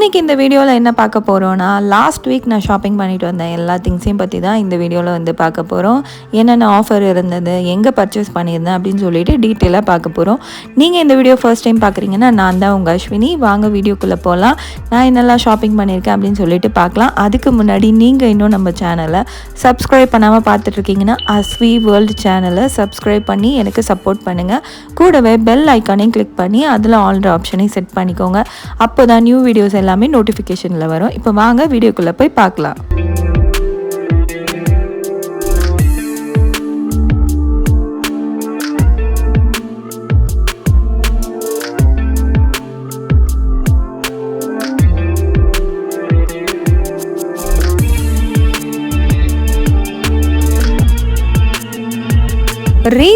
இன்றைக்கி இந்த வீடியோவில் என்ன பார்க்க போகிறோன்னா லாஸ்ட் வீக் நான் ஷாப்பிங் பண்ணிட்டு வந்தேன். எல்லா திங்ஸையும் பற்றி தான் இந்த வீடியோவில் வந்து பார்க்க போகிறோம் என்னென்ன ஆஃபர் இருந்தது எங்கே பர்ச்சேஸ் பண்ணியிருந்தேன் அப்படின்னு சொல்லிட்டு டீட்டெயிலாக பார்க்க போகிறோம் நீங்கள் இந்த வீடியோ ஃபர்ஸ்ட் டைம் பார்க்குறீங்கன்னா நான் தான் உங்கள் அஸ்வினி. வாங்க வீடியோக்குள்ளே போகலாம் நான் என்னெல்லாம் ஷாப்பிங் பண்ணியிருக்கேன் அப்படின்னு சொல்லிட்டு பார்க்கலாம். அதுக்கு முன்னாடி நீங்கள் இன்னும் நம்ம சேனலை சப்ஸ்கிரைப் பண்ணாமல் பார்த்துட்ருக்கீங்கன்னா அஸ்வி வேர்ல்டு சேனலை சப்ஸ்கிரைப் பண்ணி எனக்கு சப்போர்ட் பண்ணுங்கள் கூடவே பெல் ஐக்கானையும் கிளிக் பண்ணி அதில் ஆல்ரெடி ஆப்ஷனையும் செட் பண்ணிக்கோங்க. அப்போ தான் நியூ வீடியோஸ் எல்லாம் நோட்டிஃபிகேஷனில் வரும். இப்போ வாங்க வீடியோக்குள்ளே போய் பார்க்கலாம்.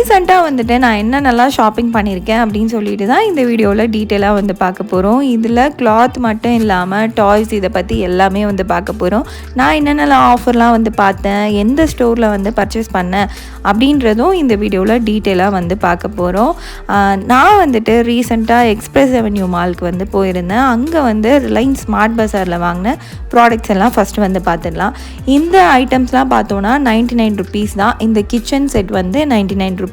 ரீசெண்டாக வந்துட்டு நான் என்னென்னலாம் ஷாப்பிங் பண்ணியிருக்கேன் அப்படின்னு சொல்லிட்டு தான் இந்த வீடியோவில் டீட்டெயிலாக வந்து பார்க்க போகிறோம் இதில் கிளாத் மட்டும் இல்லாமல் டாய்ஸ் இதை பற்றி எல்லாமே வந்து பார்க்க போகிறோம் நான் என்னென்னலாம் ஆஃபர்லாம் வந்து பார்த்தேன் எந்த ஸ்டோரில் வந்து பர்ச்சேஸ் பண்ணேன் அப்படின்றதும் இந்த வீடியோவில் டீட்டெயிலாக வந்து பார்க்க போகிறோம் நான் வந்துட்டு ரீசெண்டாக எக்ஸ்பிரஸ் அவென்யூ மாலுக்கு வந்து போயிருந்தேன். அங்கே வந்து ரிலையன்ஸ் ஸ்மார்ட் பஸாரில் வாங்கின ப்ராடக்ட்ஸ் எல்லாம் ஃபஸ்ட்டு வந்து பார்த்துடலாம். இந்த ஐட்டம்ஸ்லாம் பார்த்தோன்னா நைன்ட்டி நைன் ருபீஸ் தான். இந்த கிச்சன் செட் வந்து நைன்ட்டி நைன் ருபீஸ்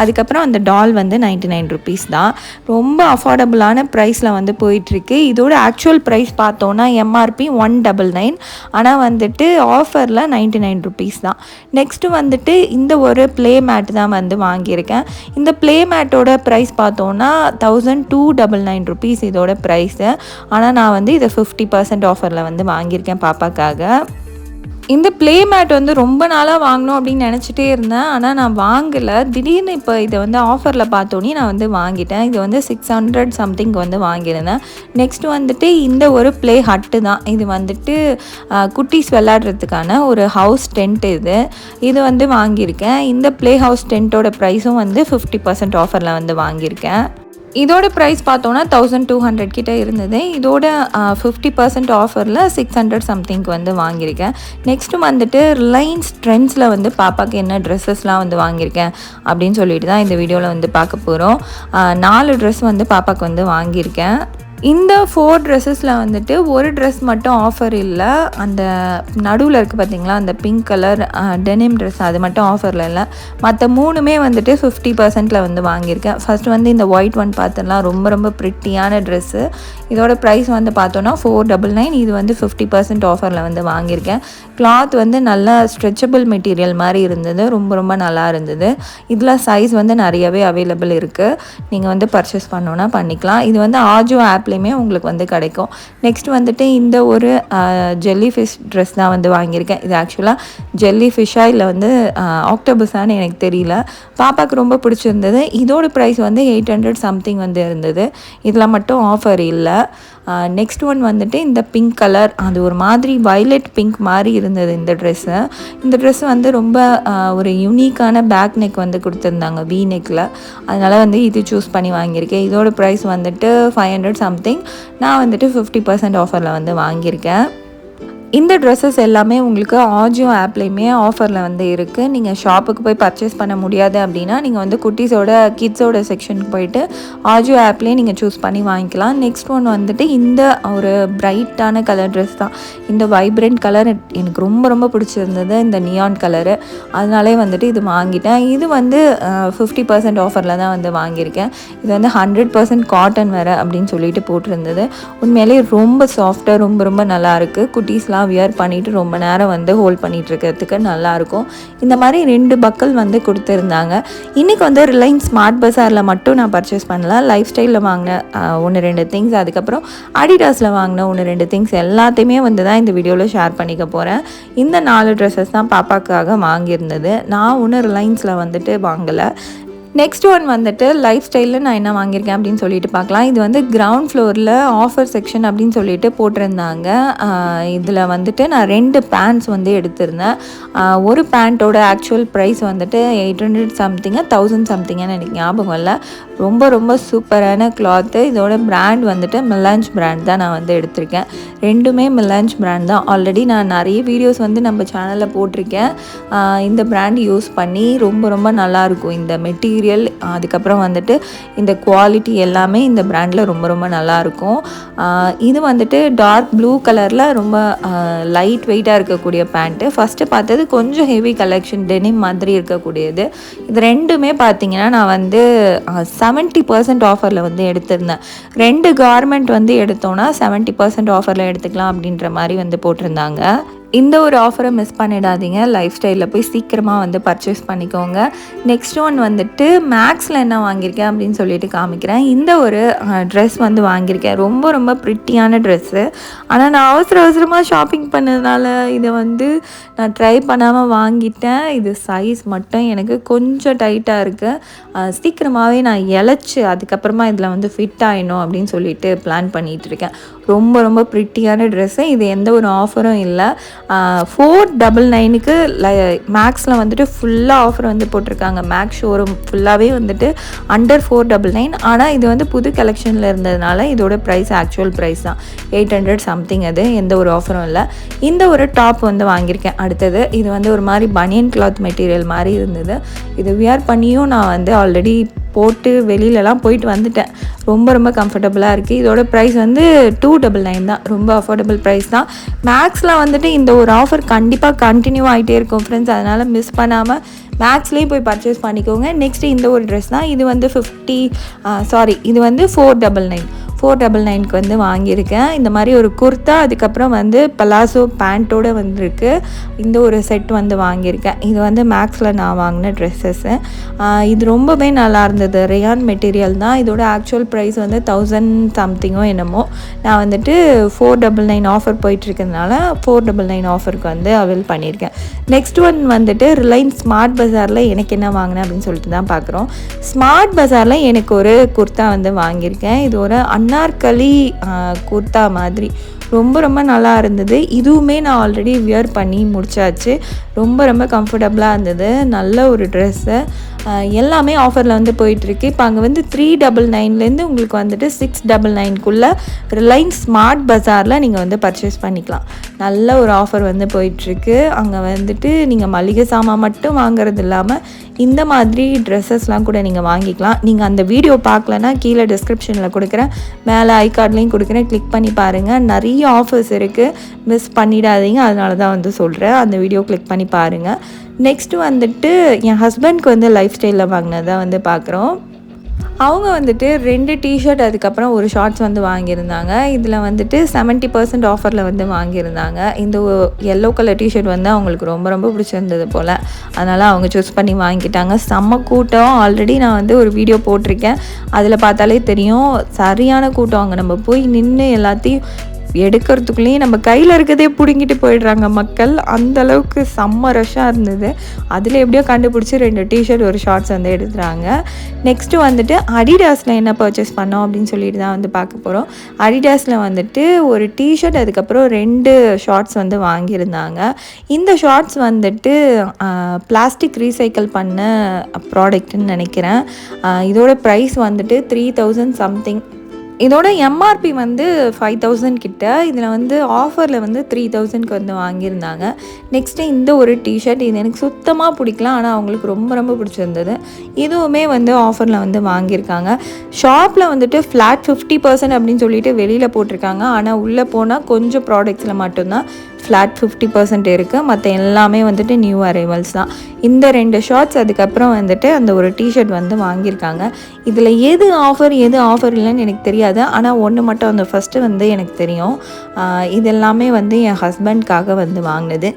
அதுக்கப்புறம் அந்த டால் வந்து நைன்ட்டி நைன் ருபீஸ் தான். ரொம்ப அஃபோர்டபுளான ப்ரைஸில் வந்து போயிட்டுருக்கு. இதோட ஆக்சுவல் ப்ரைஸ் பார்த்தோன்னா எம்ஆர்பி ஒன் டபுள் நைன் ஆனால் வந்துட்டு ஆஃபரில் நைன்ட்டி நைன் ருபீஸ் தான். நெக்ஸ்ட்டு வந்துட்டு இந்த ஒரு ப்ளே மேட் தான் வந்து வாங்கியிருக்கேன். இந்த ப்ளே மேட்டோட ப்ரைஸ் பார்த்தோன்னா thousand two double nine rupees இதோட ப்ரைஸு ஆனால் நான் வந்து இதை ஃபிஃப்டி பர்சன்ட் ஆஃபரில் வந்து வாங்கியிருக்கேன் பாப்பாக்காக. இந்த ப்ளே மேட் வந்து ரொம்ப நாளாக வாங்கணும் அப்படின்னு நினச்சிட்டே இருந்தேன். ஆனால் நான் வாங்கலை. திடீர்னு இப்போ இதை வந்து ஆஃபரில் பார்த்தோன்னே நான் வந்து வாங்கிட்டேன். இது வந்து சிக்ஸ் ஹண்ட்ரட் சம்திங் வந்து வாங்கியிருந்தேன். நெக்ஸ்ட் வந்துட்டு இந்த ஒரு ப்ளே ஹட்டு தான். இது வந்துட்டு குட்டீஸ் விளாட்றதுக்கான ஒரு ஹவுஸ் டென்ட் இது. இது வந்து வாங்கியிருக்கேன். இந்த ப்ளே ஹவுஸ் டென்ட்டோட ப்ரைஸும் வந்து ஃபிஃப்டி பர்சன்ட் ஆஃபரில் வந்து வாங்கியிருக்கேன். இதோட ப்ரைஸ் பார்த்தோன்னா தௌசண்ட் டூ ஹண்ட்ரட் கிட்டே இருந்தது. இதோட ஃபிஃப்டி பர்சன்ட் ஆஃபரில் சிக்ஸ் ஹண்ட்ரட் சம்திங்க்கு வந்து வாங்கியிருக்கேன். நெக்ஸ்ட்டு வந்துட்டு ரிலையன்ஸ் ட்ரெண்ட்ஸில் வந்து பாப்பாக்கு என்ன ட்ரெஸ்ஸஸ்லாம் வந்து வாங்கியிருக்கேன் அப்படின்னு சொல்லிட்டு தான் இந்த வீடியோவில் வந்து பார்க்க போகிறோம் நாலு ட்ரெஸ் வந்து பாப்பாக்கு வந்து வாங்கியிருக்கேன். இந்த ஃபோர் ட்ரெஸ்ஸஸில் வந்துட்டு ஒரு ட்ரெஸ் மட்டும் ஆஃபர் இல்லை. அந்த நடுவில் இருக்குது பார்த்தீங்களா அந்த பிங்க் கலர் டெனிம் ட்ரெஸ் அது மட்டும் ஆஃபரில் இல்லை. மற்ற மூணுமே வந்துட்டு ஃபிஃப்டி பர்சன்ட்டில் வந்து வாங்கியிருக்கேன். ஃபஸ்ட் வந்து இந்த ஒயிட் ஒன் பார்த்துலாம் ரொம்ப ரொம்ப ப்ரிட்டியான ட்ரெஸ்ஸு இதோட ப்ரைஸ் வந்து பார்த்தோன்னா ஃபோர் டபுள் நைன் இது வந்து ஃபிஃப்டி பர்சன்ட் ஆஃபரில் வந்து வாங்கியிருக்கேன். கிளாத் வந்து நல்லா ஸ்ட்ரெச்சபிள் மெட்டீரியல் மாதிரி இருந்தது. ரொம்ப ரொம்ப நல்லா இருந்தது. இதில் சைஸ் வந்து நிறையவே அவைலபிள் இருக்குது நீங்கள் வந்து பர்ச்சேஸ் பண்ணோன்னா பண்ணிக்கலாம். இது வந்து ஆஜோ ஷாப்லேயுமே உங்களுக்கு வந்து கிடைக்கும். நெக்ஸ்ட் வந்துட்டு இந்த ஒரு ஜெல்லி ஃபிஷ் ட்ரெஸ் தான் வந்து வாங்கியிருக்கேன். இது ஆக்சுவலாக ஜெல்லி ஃபிஷ்ஷாக இல்லை வந்து ஆக்டோபஸான்னு எனக்கு தெரியல. பாப்பாவுக்கு ரொம்ப பிடிச்சிருந்தது. இதோட ப்ரைஸ் வந்து எயிட் ஹண்ட்ரட் சம்திங் வந்து இருந்தது. இதில் மட்டும் ஆஃபர் இல்லை. நெக்ஸ்ட் ஒன் வந்துட்டு இந்த பிங்க் கலர் அது ஒரு மாதிரி வயலட் பிங்க் மாதிரி இருந்தது இந்த ட்ரெஸ்ஸு இந்த ட்ரெஸ் வந்து ரொம்ப ஒரு யூனிக்கான பேக் நெக் வந்து கொடுத்துருந்தாங்க வி நெக்கில் அதனால் வந்து இது சூஸ் பண்ணி வாங்கியிருக்கேன். இதோட ப்ரைஸ் வந்துட்டு ஃபைவ் ஹண்ட்ரட் சம்திங் நான் வந்துட்டு ஃபிஃப்டி பர்சன்ட் ஆஃபரில் வந்து வாங்கியிருக்கேன். இந்த ட்ரெஸ்ஸஸ் எல்லாமே உங்களுக்கு ஆஜியோ ஆப்லேயுமே ஆஃபரில் வந்து இருக்குது நீங்கள் ஷாப்புக்கு போய் பர்ச்சேஸ் பண்ண முடியாது அப்படின்னா நீங்கள் வந்து குட்டீஸோட கிட்ஸோட செக்ஷனுக்கு போயிட்டு ஆஜியோ ஆப்லேயே நீங்கள் சூஸ் பண்ணி வாங்கிக்கலாம். நெக்ஸ்ட் ஒன் வந்துட்டு இந்த ஒரு பிரைட்டான கலர் ட்ரெஸ் தான். இந்த வைப்ரண்ட் கலர் எனக்கு ரொம்ப ரொம்ப பிடிச்சிருந்தது இந்த நியான் கலரு அதனாலே வந்துட்டு இது வாங்கிட்டேன். இது வந்து ஃபிஃப்டி பர்சன்ட் ஆஃபரில் தான் வந்து வாங்கியிருக்கேன். இது வந்து ஹண்ட்ரட் பர்சன்ட் காட்டன் வேறு அப்படின்னு சொல்லிட்டு போட்டிருந்தது. உண்மையிலேயே ரொம்ப சாஃப்டாக ரொம்ப ரொம்ப நல்லாயிருக்கு குட்டீஸ்லாம் எல்லாம் வியர் பண்ணிவிட்டு ரொம்ப நேரம் வந்து ஹோல்ட் பண்ணிகிட்டு இருக்கிறதுக்கு நல்லாயிருக்கும் இந்த மாதிரி ரெண்டு பக்கல் வந்து கொடுத்துருந்தாங்க. இன்றைக்கி வந்து ரிலையன்ஸ் ஸ்மார்ட் பஸாரில் மட்டும் நான் பர்ச்சேஸ் பண்ணல லைஃப் ஸ்டைலில் வாங்கின ஒன்று ரெண்டு திங்ஸ் அதுக்கப்புறம் அடிடாஸில் வாங்கின ஒன்று ரெண்டு திங்ஸ் எல்லாத்தையுமே வந்து தான் இந்த வீடியோவில் ஷேர் பண்ணிக்க போகிறேன் இந்த நாலு ட்ரெஸ்ஸஸ் தான் பாப்பாக்காக வாங்கியிருந்தது. நான் ஒன்று ரிலையன்ஸில் வந்துட்டு வாங்கலை. நெக்ஸ்ட் ஒன் வந்துட்டு லைஃப் ஸ்டைலில் நான் என்ன வாங்கியிருக்கேன் அப்படின்னு சொல்லிட்டு பார்க்கலாம். இது வந்து கிரவுண்ட் ஃப்ளோரில் ஆஃபர் செக்ஷன் அப்படின்னு சொல்லிட்டு போட்டிருந்தாங்க. இதில் வந்துட்டு நான் ரெண்டு பேண்ட்ஸ் வந்து எடுத்திருந்தேன். ஒரு பேண்ட்டோட ஆக்சுவல் ப்ரைஸ் வந்துட்டு எயிட் ஹண்ட்ரட் சம்திங் தௌசண்ட் சம்திங்னு எனக்கு ஞாபகம் இல்லை. ரொம்ப ரொம்ப சூப்பரான கிளாத்து இதோட பிராண்ட் வந்துட்டு மில்லாஞ்ச் பிராண்ட் தான் நான் வந்து எடுத்திருக்கேன். ரெண்டுமே மில்லாஞ்ச் பிராண்ட் தான். ஆல்ரெடி நான் நிறைய வீடியோஸ் வந்து நம்ம சேனலில் போட்டிருக்கேன். இந்த பிராண்ட் யூஸ் பண்ணி ரொம்ப ரொம்ப நல்லாயிருக்கும் இந்த மெட்டீரியல் மெட்டீரியல் அதுக்கப்புறம் வந்துட்டு இந்த குவாலிட்டி எல்லாமே இந்த ப்ராண்டில் ரொம்ப ரொம்ப நல்லாயிருக்கும் இது வந்துட்டு டார்க் ப்ளூ கலரில் ரொம்ப லைட் வெயிட்டாக இருக்கக்கூடிய பேண்ட்டு ஃபஸ்ட்டு பார்த்தது கொஞ்சம் ஹெவி கலெக்ஷன் டெனிம் மாதிரி இருக்கக்கூடியது. இது ரெண்டுமே பார்த்தீங்கன்னா நான் வந்து செவன்ட்டி பர்சன்ட் ஆஃபரில் வந்து எடுத்திருந்தேன். ரெண்டு கார்மெண்ட் வந்து எடுத்தோன்னா செவன்ட்டி பர்சன்ட் ஆஃபரில் எடுத்துக்கலாம் அப்படின்ற மாதிரி வந்து போட்டிருந்தாங்க. இந்த ஒரு ஆஃபரை மிஸ் பண்ணிடாதீங்க. லைஃப் ஸ்டைலில் போய் சீக்கிரமாக வந்து பர்ச்சேஸ் பண்ணிக்கோங்க. நெக்ஸ்ட் ஒன் வந்துட்டு மேக்ஸில் என்ன வாங்கியிருக்கேன் அப்படின்னு சொல்லிட்டு காமிக்கிறேன். இந்த ஒரு ட்ரெஸ் வந்து வாங்கியிருக்கேன். ரொம்ப ரொம்ப ப்ரிட்டியான ட்ரெஸ்ஸு ஆனால் நான் அவசர அவசரமாக ஷாப்பிங் பண்ணதுனால இதை வந்து நான் ட்ரை பண்ணாமல் வாங்கிட்டேன். இது சைஸ் மட்டும் எனக்கு கொஞ்சம் டைட்டாக இருக்குது சீக்கிரமாகவே நான் இழைச்சி அதுக்கப்புறமா இதில் வந்து ஃபிட் ஆகிடும் அப்படின்னு சொல்லிட்டு பிளான் பண்ணிகிட்ருக்கேன் ரொம்ப ரொம்ப ப்ரிட்டியான ட்ரெஸ்ஸு இது எந்த ஒரு ஆஃபரும் இல்லை. ஃபோர் டபுள் நைனுக்கு மேக்ஸில் வந்துட்டு ஃபுல்லாக ஆஃபர் வந்து போட்டிருக்காங்க. மேக்ஸ் ஷோரூம் ஃபுல்லாகவே வந்துட்டு அண்டர் ஃபோர் டபுள் நைன் ஆனால் இது வந்து புது கலெக்ஷனில் இருந்ததுனால இதோட ப்ரைஸ் ஆக்சுவல் ப்ரைஸ் தான். எயிட் ஹண்ட்ரட் சம்திங் அது எந்த ஒரு ஆஃபரும் இல்லை. இந்த ஒரு டாப் வந்து வாங்கியிருக்கேன். அடுத்தது இது வந்து ஒரு மாதிரி பனியன் கிளாத் மெட்டீரியல் மாதிரி இருந்தது. இது வியர் பண்ணியும் நான் வந்து ஆல்ரெடி போட்டு வெளியிலலாம் போயிட்டு வந்துட்டேன். ரொம்ப ரொம்ப கம்ஃபர்டபுளாக இருக்குது இதோட ப்ரைஸ் வந்து டூ டபுள் நைன் தான். ரொம்ப அஃபோர்டபுள் ப்ரைஸ் தான். மேக்ஸில் வந்துட்டு இந்த ஒரு ஆஃபர் கண்டிப்பாக கண்டினியூ ஆகிட்டே இருக்கும் ஃப்ரெண்ட்ஸ் அதனால் மிஸ் பண்ணாமல் மேக்ஸ்லேயும் போய் பர்ச்சேஸ் பண்ணிக்கோங்க. நெக்ஸ்ட்டு இந்த ஒரு ட்ரெஸ் தான். இது வந்து ஃபிஃப்டி சாரி இது வந்து four double nine four double நைனுக்கு வந்து வாங்கியிருக்கேன். இந்த மாதிரி ஒரு குர்த்தா அதுக்கப்புறம் வந்து பலாசோ பேண்ட்டோடு வந்திருக்கு. இந்த ஒரு செட் வந்து வாங்கியிருக்கேன். இது வந்து மேக்ஸில் நான் வாங்கின ட்ரெஸ்ஸஸ்ஸு இது ரொம்பவே நல்லா இருந்தது. ரேயான் மெட்டீரியல் தான். இதோட ஆக்சுவல் ப்ரைஸ் வந்து தௌசண்ட் சம்திங்கோ என்னமோ. நான் வந்துட்டு ஃபோர் டபுள் நைன் ஆஃபர் போயிட்டுருக்கிறதுனால ஃபோர் டபுள் நைன் ஆஃபருக்கு வந்து அவைல் பண்ணியிருக்கேன். நெக்ஸ்ட் ஒன் வந்துட்டு ரிலையன்ஸ் ஸ்மார்ட் பஜாரில் எனக்கு என்ன வாங்கினேன் அப்படின்னு சொல்லிட்டு தான் பார்க்குறோம். ஸ்மார்ட் பஜாரில் எனக்கு ஒரு குர்த்தா வந்து வாங்கியிருக்கேன். இது ஒரு அன் அனார்கலி குர்த்தா மாதிரி ரொம்ப ரொம்ப நல்லா இருந்தது. இதுவுமே நான் ஆல்ரெடி வியர் பண்ணி முடிச்சாச்சு. ரொம்ப ரொம்ப கம்ஃபர்டபுளாக இருந்தது. நல்ல ஒரு ட்ரெஸ்ஸு எல்லாமே ஆஃபரில் வந்து போயிட்டுருக்கு. இப்போ அங்கே வந்து த்ரீ டபுள் நைன்லேருந்து உங்களுக்கு வந்துட்டு சிக்ஸ் டபுள் நைன்குள்ளே ரிலையன்ஸ் ஸ்மார்ட் பஜாரில் நீங்கள் வந்து பர்ச்சேஸ் பண்ணிக்கலாம். நல்ல ஒரு ஆஃபர் வந்து போயிட்டுருக்கு. அங்கே வந்துட்டு நீங்கள் மளிகை சாமான் மட்டும் வாங்குறது இல்லாமல் இந்த மாதிரி ட்ரெஸ்ஸஸ்லாம் கூட நீங்கள் வாங்கிக்கலாம். நீங்கள் அந்த வீடியோ பார்க்கலன்னா கீழே டிஸ்கிரிப்ஷனில் கொடுக்குறேன். மேலே ஐ கார்ட்லேயும் கொடுக்குறேன். கிளிக் பண்ணி பாருங்கள் நிறைய ஆஃபர்ஸ் இருக்குது மிஸ் பண்ணிடாதீங்க. அதனால தான் வந்து சொல்கிறேன் அந்த வீடியோ கிளிக் பண்ணி பாருங்கள் நெக்ஸ்ட்டு வந்துட்டு என் ஹஸ்பண்ட்க்கு வந்து லைஃப் ஸ்டைலில் வாங்கினதான் வந்து பார்க்குறோம் அவங்க வந்துட்டு ரெண்டு டிஷர்ட் அதுக்கப்புறம் ஒரு ஷார்ட்ஸ் வந்து வாங்கியிருந்தாங்க. இதில் வந்துட்டு செவன்ட்டி பர்சன்ட் ஆஃபரில் வந்து வாங்கியிருந்தாங்க. இந்த எல்லோ கலர் டிஷர்ட் வந்து அவங்களுக்கு ரொம்ப ரொம்ப பிடிச்சிருந்தது போல். அதனால் அவங்க சூஸ் பண்ணி வாங்கிட்டாங்க செம்ம கூட்டம். ஆல்ரெடி நான் வந்து ஒரு வீடியோ போட்டிருக்கேன். அதில் பார்த்தாலே தெரியும். சரியான கூட்டம் அங்கே. நம்ம போய் நின்று எல்லாத்தையும் எடுக்கிறதுக்குள்ளேயும் நம்ம கையில் இருக்கிறதே பிடுங்கிட்டு போயிடுறாங்க மக்கள். அந்த அளவுக்கு செம்ம ரஷ்ஷாக இருந்தது. அதில் எப்படியோ கண்டுபிடிச்சி ரெண்டு டிஷர்ட் ஒரு ஷார்ட்ஸ் வந்து எடுத்துகிறாங்க நெக்ஸ்ட்டு வந்துட்டு அடிடாஸில் என்ன பர்ச்சேஸ் பண்ணோம் அப்படின்னு சொல்லிட்டு தான் வந்து பார்க்க போகிறோம் அடிடாஸில் வந்துட்டு ஒரு டிஷர்ட் அதுக்கப்புறம் ரெண்டு ஷார்ட்ஸ் வந்து வாங்கியிருந்தாங்க. இந்த ஷார்ட்ஸ் வந்துட்டு பிளாஸ்டிக் ரீசைக்கிள் பண்ண ப்ராடக்ட்னு நினைக்கிறேன். இதோட ப்ரைஸ் வந்துட்டு த்ரீ தௌசண்ட் சம்திங் இதோட எம்ஆர்பி வந்து ஃபைவ் தௌசண்ட் கிட்ட. இதில் வந்து ஆஃபரில் வந்து த்ரீ தௌசண்ட்க்கு வந்து வாங்கியிருந்தாங்க. நெக்ஸ்ட்டு இந்த ஒரு டிஷர்ட் இது எனக்கு சுத்தமாக பிடிக்கலாம் ஆனால் அவங்களுக்கு ரொம்ப ரொம்ப பிடிச்சிருந்தது. இதுவுமே வந்து ஆஃபரில் வந்து வாங்கியிருக்காங்க. ஷாப்பில் வந்துட்டு ஃப்ளாட் ஃபிஃப்டி பர்சன்ட் அப்படின்னு சொல்லிட்டு வெளியில் போட்டிருக்காங்க. ஆனால் உள்ளே போனால் கொஞ்சம் ப்ராடக்ட்ஸில் மட்டும்தான். ஃப்ளாட் ஃபிஃப்டி பர்சன்ட் இருக்குது மற்ற எல்லாமே வந்துட்டு நியூ அரைவல்ஸ் தான். இந்த ரெண்டு ஷார்ட்ஸ் அதுக்கப்புறம் வந்துட்டு அந்த ஒரு டிஷர்ட் வந்து வாங்கியிருக்காங்க. இதில் எது ஆஃபர் எது ஆஃபர் இல்லைன்னு எனக்கு தெரியாது. ஆனால் ஒன்று மட்டும் அந்த ஃபஸ்ட்டு வந்து எனக்கு தெரியும். இதெல்லாமே வந்து என் ஹஸ்பண்ட்காக வந்து வாங்கினது.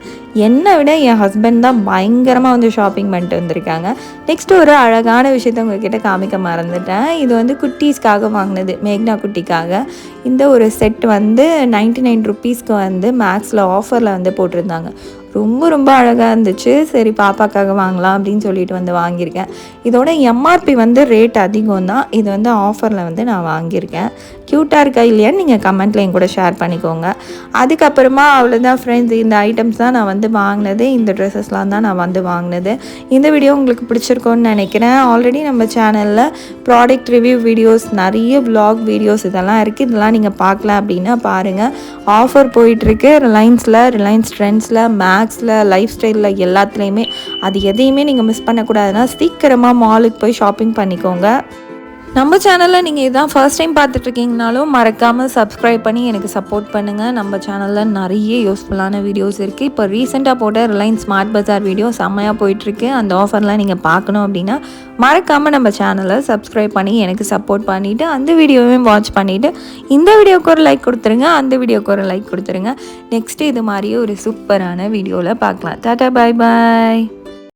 என்னை விட என் ஹஸ்பண்ட் தான் பயங்கரமாக வந்து ஷாப்பிங் பண்ணிட்டு வந்திருக்காங்க. நெக்ஸ்ட்டு ஒரு அழகான விஷயத்த உங்ககிட்ட காமிக்க மறந்துட்டேன். இது வந்து குட்டீஸ்க்காக வாங்கினது மேக்னா குட்டிக்காக. இந்த ஒரு செட் வந்து நைன்டி நைன் ருப்பீஸ்க்கு வந்து மேக்ஸில் ஆஃபரில் வந்து போட்டிருந்தாங்க. ரொம்ப ரொம்ப அழகாக இருந்துச்சு. சரி பாப்பாக்காக வாங்கலாம் அப்படின்னு சொல்லிட்டு வந்து வாங்கியிருக்கேன். இதோட எம்ஆர்பி வந்து ரேட் அதிகம் தான். இது வந்து ஆஃபரில் வந்து நான் வாங்கியிருக்கேன். க்யூட்டாக இருக்கா இல்லையான்னு நீங்கள் கமெண்ட்டில் என் கூட ஷேர் பண்ணிக்கோங்க. அதுக்கப்புறமா அவ்வளோதான் ஃப்ரெண்ட்ஸ் இந்த ஐட்டம்ஸ் தான் நான் வந்து வாங்கினது. இந்த ட்ரெஸ்ஸஸ்லாம் தான் நான் வந்து வாங்கினது. இந்த வீடியோ உங்களுக்கு பிடிச்சிருக்கோன்னு நினைக்கிறேன். ஆல்ரெடி நம்ம சேனலில் ப்ராடக்ட் ரிவ்யூ வீடியோஸ் நிறைய ப்ளாக் வீடியோஸ் இதெல்லாம் இருக்குது இதெல்லாம் நீங்கள் பார்க்கல அப்படின்னா பாருங்கள் ஆஃபர் போயிட்டுருக்கு ரிலையன்ஸில் ரிலையன்ஸ் ட்ரெண்ட்ஸில் மேக்ஸ் ஸ்நாக்ஸில் லைஃப் ஸ்டைலில் எல்லாத்துலேயுமே அது எதையுமே நீங்கள் மிஸ் பண்ணக்கூடாதுன்னா சீக்கிரமாக மாலுக்கு போய் ஷாப்பிங் பண்ணிக்கோங்க. நம்ம சேனலில் நீங்கள் இதான் ஃபர்ஸ்ட் டைம் பார்த்துட்ருக்கீங்கனாலும் மறக்காமல் சப்ஸ்கிரைப் பண்ணி எனக்கு சப்போர்ட் பண்ணுங்கள் நம்ம சேனலில் நிறைய யூஸ்ஃபுல்லான வீடியோஸ் இருக்குது இப்போ ரீசெண்டாக போட்ட ரிலையன்ஸ் ஸ்மார்ட் பஜார் வீடியோ செம்மையாக போயிட்டுருக்கு அந்த ஆஃபர்லாம் நீங்கள் பார்க்கணும் அப்படின்னா மறக்காமல் நம்ம சேனலை சப்ஸ்கிரைப் பண்ணி எனக்கு சப்போர்ட் பண்ணிவிட்டு அந்த வீடியோவையும் வாட்ச் பண்ணிவிட்டு இந்த வீடியோக்கு ஒரு லைக் கொடுத்துருங்க. அந்த வீடியோக்கு ஒரு லைக் கொடுத்துருங்க. நெக்ஸ்ட்டு இது மாதிரியே ஒரு சூப்பரான வீடியோவில் பார்க்கலாம். டாட்டா பாய் பாய்